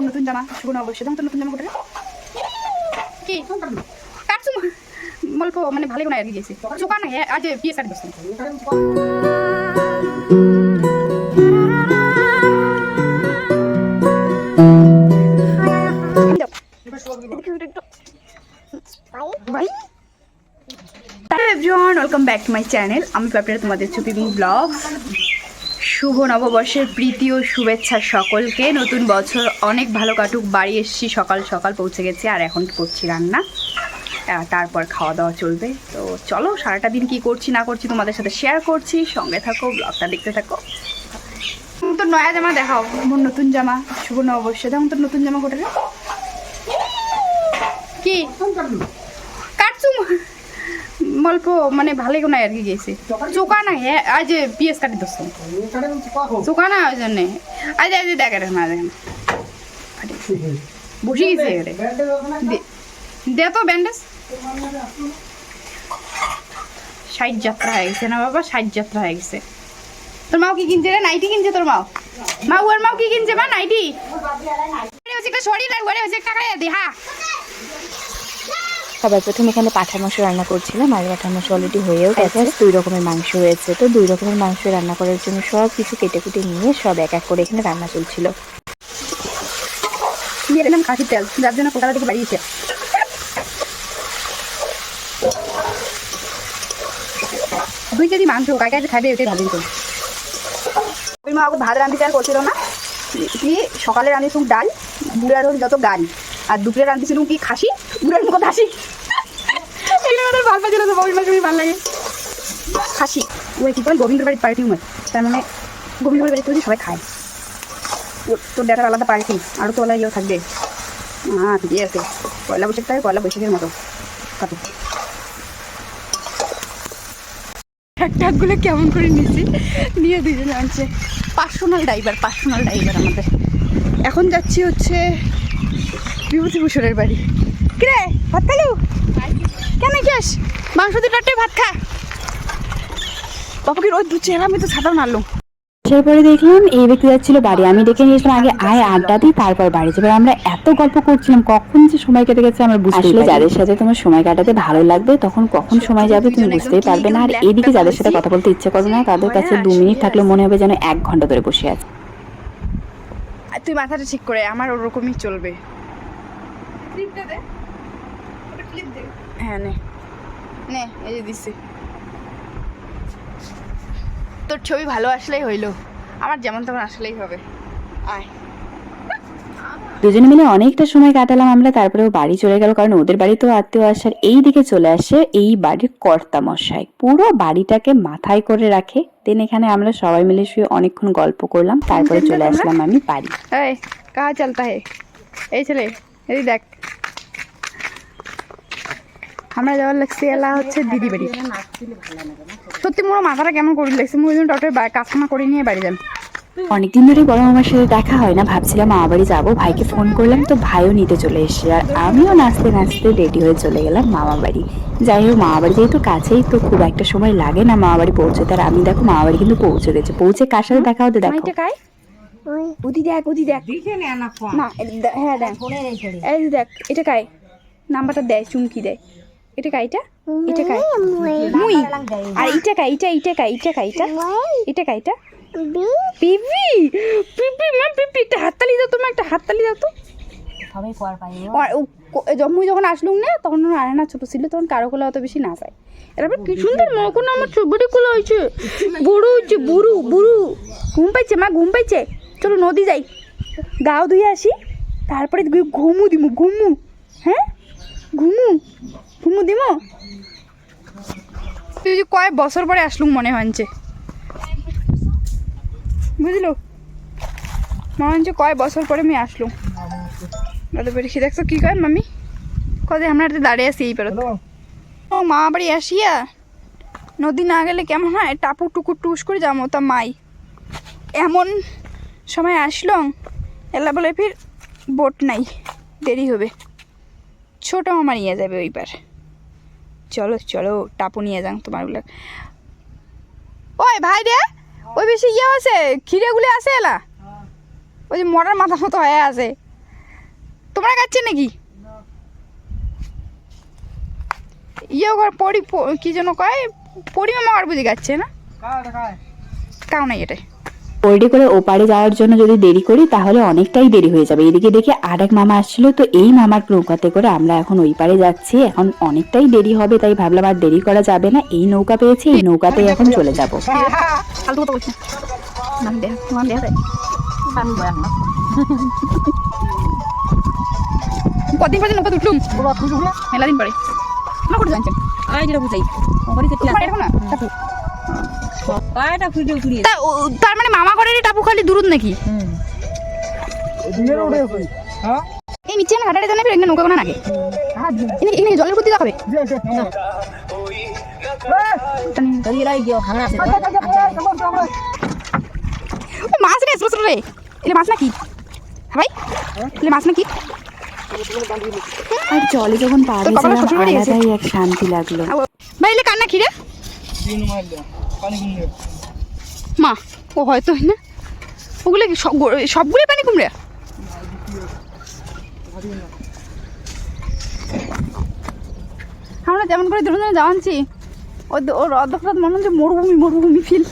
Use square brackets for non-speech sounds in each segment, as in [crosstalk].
আমার নতুন জামা শুভ অবশ্যই তখন তো নতুন জামা কোথায় কি কাটছু অল্প মানে ভালো কোনো আর কি গেছে চোখা নাই আজ বিয়ে কাটি বসতাম everyone welcome back to my channel আমি প্যাপটা তোমাদের চুপিবিং ব্লগ শুভ নববর্ষের প্রীতি ও শুভেচ্ছা সকলকে। নতুন বছর অনেক ভালো কাটুক। বাড়ি এসেছি, সকাল সকাল পৌঁছে গেছি, আর এখন করছি রান্না। তারপর খাওয়া দাওয়া চলবে। তো চলো, সারাটা দিন কি করছি, না করছি তোমাদের সাথে শেয়ার করছি। সঙ্গে থাকো ব্লগটা দেখতে থাকো। তুমি তো নয়া জামা দেখাও। মোর নতুন জামা, শুভ নববর্ষে। দেখুন তোর নতুন জামা রে? কি? কাটছু অল্প মানে ভালোই কোনো আর কি গেছে। চোখা নাই, এ- আজ পিএস কাটি দোস্ত চোখা না ওই জন্যে। আজ আজ দেখে রে না দেখেন বসে গেছে এবারে দে- তো ব্যান্ডেজ। ষাট যাত্রা হয়ে গেছে না বাবা, ষাট যাত্রা হয়ে গেছে। তোর মাও কি কিনছে রে? নাইটি কিনছে তোর মাও? মা, ওর মাও কি কিনছে মা, নাইটি? একটা শরীর লাগবে একটা টাকা দে হ্যাঁ সবার প্রথম এখানে পাঠার মাংস রান্না করছিলাম আর পাঠার মাংস অলরেডি হয়েও গেছে। দুই রকমের মাংস হয়েছে তো দুই রকমের মাংস রান্না করার জন্য সব কিছু কেটে কুটে নিয়ে সব এক এক করে এখানে রান্না চলছিল। দিয়ে দিলাম খাসির তেল যার জন্য কোটাটা থেকে বাড়িয়েছে দুই কেজি মাংস কাকে কাছে খাবে ওটাই ভালোই তো মা ওকে ভাত রাঁধতে করছিল না। কি সকালে রাঁধেছিলাম ডাল বুড়ার যত গান আর দুপুরে রাঁধেছিলাম কি খাসি বুড়ার মুখ খাসি। এগুলো আমাদের তো বমি মাসে ভালো লাগে। খাসি। ওই কি বল গোবিন্দ বাড়ির পার্টি উমার তার মানে গোবিন্দ বাড়ির বাড়িতে সবাই খায়। তোর- ডেটার আলাদা পার্টি আরও তো আলাদা থাকবে। হ্যাঁ ঠিকই আছে। পয়লা বৈশাখটাই পয়লা বৈশাখের মতো। কত ট্যাগগুলো কেমন করে নিয়েছি? নিয়ে দুজনে আনছে। পার্সোনাল ড্রাইভার পার্সোনাল ড্রাইভার আমাদের। এখন যাচ্ছি হচ্ছে বিভূতিভূষণের বাড়ি। কিরে ভাত কেন গেস মাংস দিয়ে ভাত খা। বাবাকে রোদ দুচ্ছে আমি তো ছাতাও নাড়লো আসার পরে দেখলাম এই ব্যক্তি যাচ্ছিল বাড়ি। আমি ডেকে নিয়েছিলাম আগে আয় আড্ডা দিই তারপর বাড়ি। যাবে আমরা এত গল্প করছিলাম কখন যে সময় কেটে গেছে আমরা বুঝতে আসলে যাদের সাথে তোমার সময় কাটাতে ভালো লাগবে তখন কখন সময় যাবে তুমি বুঝতেই পারবে না। আর এদিকে যাদের সাথে কথা বলতে ইচ্ছে করবে না তাদের কাছে দু মিনিট থাকলে মনে হবে যেন এক ঘণ্টা ধরে বসে আছে। আর তুই মাথাটা ঠিক করে আমার ওরকমই চলবে। হ্যাঁ নে। নে এই যে তোর ছবি ভালো আসলেই হইল। আমার যেমন তেমন আসলেই হবে। আয়। দুজনে মিলে অনেকটা সময় কাটালাম আমরা তারপরে ও বাড়ি চলে গেল কারণ ওদের বাড়িতেও আত্মীয় আসার এই দিকে চলে আসে এই বাড়ির কর্তা মশাই পুরো বাড়িটাকে মাথায় করে রাখে। দেন এখানে আমরা সবাই মিলে শুয়ে অনেকক্ষণ গল্প করলাম তারপরে চলে আসলাম আমি বাড়ি। এই কাহা চলতা হে? এই ছেলে এই দেখ। আমরা যাওয়ার লাগছে এলা হচ্ছে দিদি বাড়ি সত্যি মোর মাথাটা কেমন করে লাগছে মুই ওই ডক্টর কাজখানা করে নিয়ে বাড়ি যান অনেকদিন ধরে বড় মামার সাথে দেখা হয় না ভাবছিলাম মামা বাড়ি যাব। ভাইকে ফোন করলাম তো ভাইও নিতে চলে এসেছে। আর আমিও নাচতে নাচতে রেডি হয়ে চলে গেলাম মামা বাড়ি। যাই হোক মামা বাড়ি যেহেতু কাছেই তো খুব একটা সময় লাগে না মামা বাড়ি পৌঁছতে। আর আমি দেখো মামা বাড়ি কিন্তু পৌঁছে গেছে পৌঁছে কার সাথে দেখা হতে দেখো। উদি দেখ উদি দেখ। না হ্যাঁ দেখ। এই দেখ এটা কাই? নাম্বারটা দেয় চুমকি দেয় এটা কাইটা এটা? কাই মুই। আর এটা কাই এটা এটা কাই এটা কাইটা এটা? কাইটা পিপি। পিপি? মা পিপি একটা হাততালি দাও তোমার একটা হাততালি দাও তো। আর ক- যখন মুই যখন আসলুম না তখন ওর না ছোট ছিল তখন কারও কোলা অত বেশি না পায় এরপর কি সুন্দর মখন আমার ছবিটি কোলা হয়েছে। বুড়ু হচ্ছে বুড়ু বুড়ু। ঘুম পাইছে মা ঘুম পাইছে। চলো নদী যাই। গাও ধুয়ে আসি। তারপরে ঘুমু দিমু ঘুমু। হ্যাঁ? ঘুমু। দিমু? তুই যে কয়েক বছর পরে আসলুম মনে হচ্ছে বুঝলো? মনে হচ্ছে কয়েক বছর পরে আমি আসলুম। দাদা বেরিয়ে দেখছ কি কয় মামি কদে আমরা দাঁড়িয়ে আছি এই পেরত ও মা বাড়ি আসিয়া নদী না গেলে কেমন হয়? টাপু টুকুর টুস করে যাব তা মাই। এমন সময় আসলো এলা বলে ফির বোট নাই দেরি হবে। ছোট মামা নিয়ে যাবে ওইবার। চলো চলো টাপু নিয়ে যান তোমারগুলো ওই ভাই রে ওই বেশি ইয়ে আছে খিরেগুলি আছে এলা? ওই যে মরার মাথা মতো হয়ে আছে। তোমরা খাচ্ছে নাকি? ইয়ে করে পরি কি যেন কয় পরিমা মামার বুঝে যাচ্ছে না? কাউ নাই এটা পোল্ট্রি করে ওপারে যাওয়ার জন্য যদি দেরি করি তাহলে অনেকটাই দেরি হয়ে যাবে। এদিকে দেখে আর এক মামা আসছিল তো এই মামার নৌকাতে করে আমরা এখন ওই পারে যাচ্ছি। এখন অনেকটাই দেরি হবে তাই ভাবলাম আর দেরি করা যাবে না। এই নৌকা পেয়েছি এই নৌকাতেই এখন চলে যাব। কদিন পরে নৌকা উঠলুম? মেলা দিন পরে। না করে জানছেন না? তা- তার মানে মামা ঘরের টাপু খালি দূরত নাকি? এই মিচ্ছে না হাটারে জানাবি? এখানে নৌকা কোনো নাগে এখানে জলের প্রতি দেখাবে। মাছ রে ছোট রে। এলে মাছ নাকি? ভাই এলে মাছ নাকি? আর জলে যখন? আলাদাই এক শান্তি লাগল। ভাই এলে কান্না কি রে? মা, ও হয়তো না। ওগুলো কি সব সবগুলোই পানি কুমড়ে? আমরা যেমন করে ধরুন জানছি ওর ওর মনে হচ্ছে মরুভূমি মরুভূমি ফিল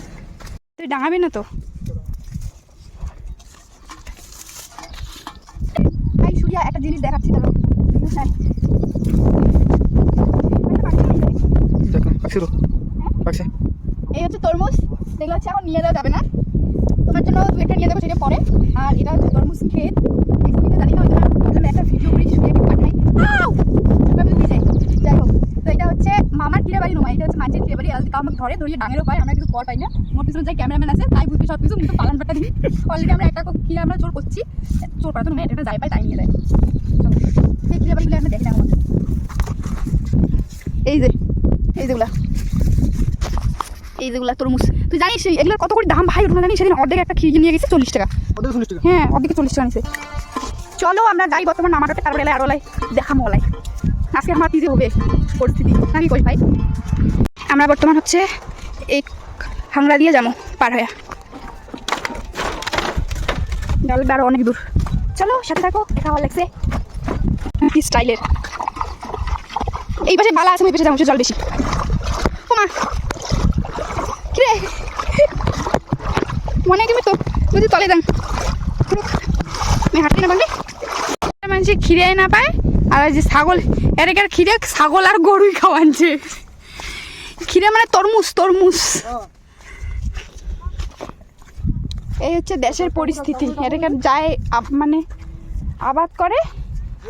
তুই ডাঙাবি না তো ভাই সুরিয়া একটা জিনিস দেখাচ্ছি দাঁড়াও হ্যাঁ। দেখুন পাখি পাখি এই হচ্ছে তরমুজ যেগুলো হচ্ছে এখন নিয়ে যাওয়া যাবে না। তোমার জন্য দু একটা নিয়ে যাব সেটা পরে। আর এটা হচ্ছে তরমুজ ক্ষেত। জানি না ভাবলাম একটা ভিডিও করি শুনে পাঠাই। তো এটা হচ্ছে মামার কিরে বাড়ি নোমা এটা হচ্ছে মাঝের কিরে বাড়ি, আজকে আমাকে ধরে ধরিয়ে ডাঙেরও পাই আমরা কিছু কর পাই না। মোট পিছনে যাই ক্যামেরাম্যান আছে, তাই বুঝতে সব কিছু কিন্তু পালন পাটা দিই অলরেডি আমরা একটা কিরে আমরা চোর করছি। চোর তো নয় এটা যাই পাই তাই নিয়ে যায়। সেই কিরে বাড়িগুলো আমরা দেখি না এই যে, এই যেগুলা। এই যেগুলা তরমুজ। তুই জানিস এগুলোর কত করে দাম? ভাই ওটা জানিস? সেদিন অর্ধেক একটা খিরি নিয়ে গেছে চল্লিশ টাকা। ওদের চল্লিশ টাকা? হ্যাঁ অর্ধেক চল্লিশ টাকা নিছে। চলো আমরা যাই বর্তমান আমারটা তারপরে এলাই আরও লাই দেখা মলাই আজকে আমার পিজে হবে পরিস্থিতি। নাকি কই ভাই? আমরা বর্তমান হচ্ছে এই হাংরা দিয়ে যাব পার হয়ে। গেল আরও অনেক দূর। চলো সাথে থাকো দেখা ভালো লাগছে। কি স্টাইলের? এই পাশে বালা আছে ওই পাশে যাব জল বেশি। ও মা কিরে মনে তুমি তো যদি তলে দেন আমি হাঁটি না বাংলি মানুষ খিরে না পায়, আর যে ছাগল, এর খিরে ছাগল আর গরুই খাওয়াচ্ছে। খিরে মানে তরমুজ তরমুজ। এই হচ্ছে দেশের পরিস্থিতি। এটাকে যায় মানে আবাদ করে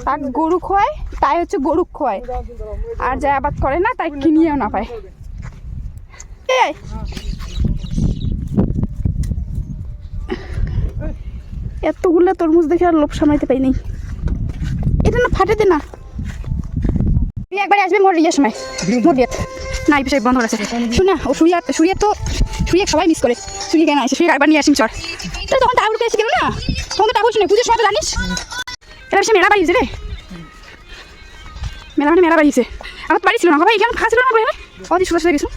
তার গরু খোয়ায়, তাই হচ্ছে গরু খোয়ায়। আর যাই আবাদ করে না, তাই কিনিয়েও না পায়। এতগুলো তরমুজ দেখে আর লোভ সামলাইতে পাইনি এটা না ফাটে দে না। তুই একবার আসবে মোর ইয়ের সময়। মোর বিয়েত না এই বিষয় বন্ধ আছে শুনে ও সুইয়া সুইয়া তো সুইয়া সবাই মিস করে। সুইয়া কেন আসে সুইয়া একবার নিয়ে আসিম চর তো তখন টাকা এসে গেল না? তখন তো টাকা শুনে পুজোর সময় তো জানিস? এটা সে মেলা বাড়িয়েছে রে। মেলা মানে মেলা বাড়িয়েছে আমার তো বাড়ি ছিল না ভাই এখানে খাওয়া না বলে অতি সুন্দর সাথে গেছো।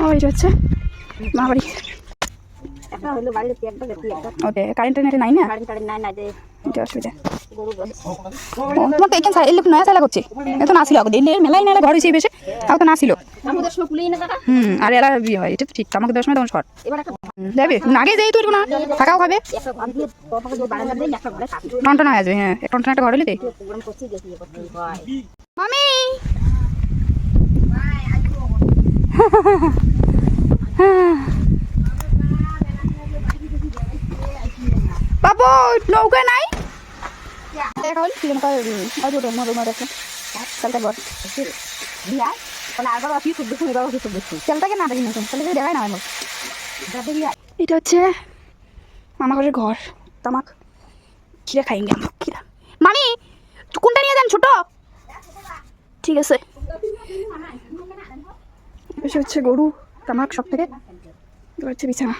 ও এটা হচ্ছে মা ওকে কারেন্ট টারেন্ট নাই না? না এটা অসুবিধা। তোমার তো এখানে সাইড লোক নয়া সাইলা করছে। এত না ছিল মেলাই নালে ঘর হিসেবে বেশি তাও তো না ছিল। না হুম আর এরা বিয়ে হয় এটা তো ঠিক। আমাকে দশ সময় তখন শর্ট যাবে। আগে যাই তুই না থাকাও খাবে। টনটন হয়ে হ্যাঁ। টনটন একটা ঘর হলে মামি! [laughs] বাবু নৌকা নাই? দেখুন এবার দেখুন না দেখি না এটা হচ্ছে মামা ঘরের ঘর, তামাক, খিরা খাই গে খিরা। মামি, কোনটা নিয়ে যান ছোট? ঠিক আছে। হচ্ছে গরু, তামাক সব থেকে। হচ্ছে বিছানা।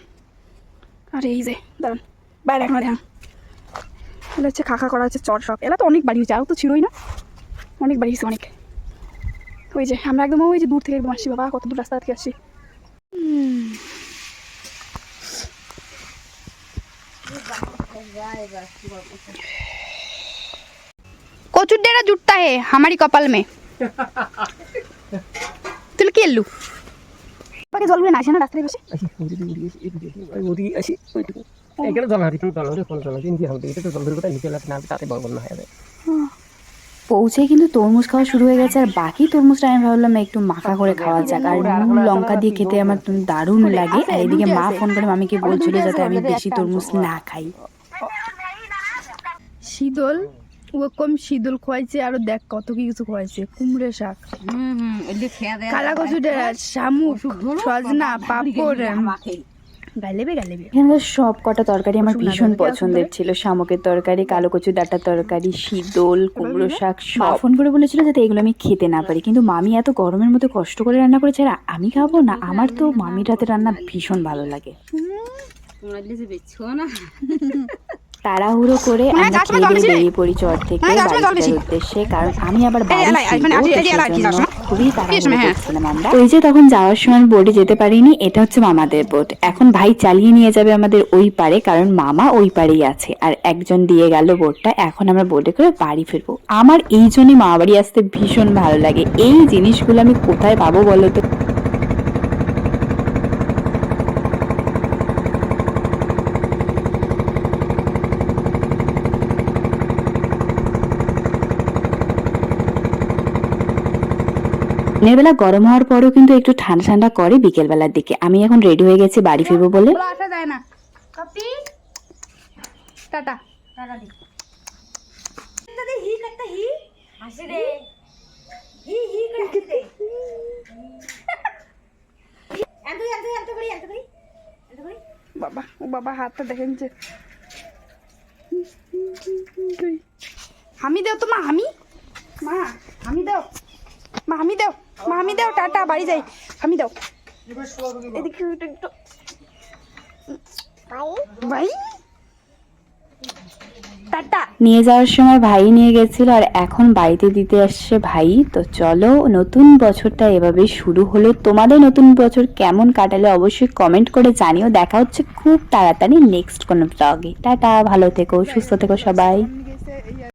আর এই যে, দাঁড়ান, বাইরে এখনও ধ্যান এগুলো হচ্ছে খাখা করা হচ্ছে চট শখ এলা তো অনেক বাড়ি হয়েছে আরও তো ছিলই না অনেক বাড়ি হয়েছে অনেক ওই যে আমরা একদম ওই যে দূর থেকে একদম আসছি বাবা কত দূর রাস্তা থেকে আসছি কচুর ডেরা জুটতা হে আমারই কপাল মে তুই কি এলু বাকি জলগুলো না আসে না রাস্তায় বসে ওদিকে আসি এখানে জল হারি জল হলে কোন জল হবে এটা তো জল ধরে কোথায় নিচে লাগে না তাতে বড় হয়ে যাবে পৌঁছে কিন্তু তরমুজ খাওয়া শুরু হয়ে গেছে আর বাকি তরমুজটা আমি ভাবলাম একটু মাখা করে খাওয়া যাক আর নুন লঙ্কা দিয়ে খেতে আমার দারুণ লাগে আর এদিকে মা ফোন করে মামিকে বলছিল যাতে আমি বেশি তরমুজ না খাই। শীতল ওরকম কম শীতল খোয়াইছে আরও দেখ কত কি কিছু খোয়াইছে কুমড়ে শাক। কালা কচু ডেরা শামুক সজনা পাপড়। মাখে গালেবে গালেবে এখানকার সব কটা তরকারি আমার ভীষণ পছন্দের ছিল। শামুকের তরকারি কালো কচু ডাঁটার তরকারি শীতল কুমড়ো শাক সব। ফোন করে বলেছিল যাতে এগুলো আমি খেতে না পারি। কিন্তু মামি এত গরমের মধ্যে কষ্ট করে রান্না করেছে আর আমি খাব না। আমার তো মামির হাতে রান্না ভীষণ ভালো লাগে। তোমরা না। [laughs] তাড়াহুড়ো করে আমরা খেয়ে বেরিয়ে পড়ি চর থেকে গাছ মেয়ে জল বাড়ি বেশি? ফেরার উদ্দেশ্যে কারণ আমি আবার ফিরবো, মানে? খুবই তাড়াহুড়ো। করছিলাম আমরা ওই যে তখন যাওয়ার সময় বোটে যেতে পারিনি এটা হচ্ছে মামাদের বোট এখন ভাই চালিয়ে নিয়ে যাবে আমাদের ওই পারে কারণ মামা ওই পারেই আছে। আর একজন দিয়ে গেল বোটটা এখন আমরা বোটে করে বাড়ি ফিরবো। আমার এই জন্যই মামা বাড়ি আসতে ভীষণ ভালো লাগে। এই জিনিসগুলো আমি কোথায় পাবো বলো তো? দিনের বেলা গরম হওয়ার পরেও কিন্তু একটু ঠান্ডা ঠান্ডা করে বিকেল বেলার দিকে। আমি এখন রেডি হয়ে গেছি বাড়ি ফিরবো বলে। আসা যায় না। কপি। টাটা। টাটা দি। হাসি রে। হি হি করে রে। এত এত এত করি এত করি। এত করি। বাবা ও বাবা হাতটা দেখেন যে। হামি দেও তো মা হামি। মা হামি দাও। মা হামি দাও। মা হামি দাও টাটা বাড়ি যাই। হামি দাও। এদিকে একটু একটু। ভাই? টাটা। নিয়ে যাওয়ার সময় ভাই নিয়ে গেছিল আর এখন বাড়িতে দিতে আসছে ভাই। তো চলো নতুন বছরটা এভাবে শুরু হলো তোমাদের নতুন বছর কেমন কাটালে অবশ্যই কমেন্ট করে জানিও। দেখা হচ্ছে খুব তাড়াতাড়ি নেক্সট কোনো ব্লগে টাটা ভালো থেকো সুস্থ থেকো সবাই।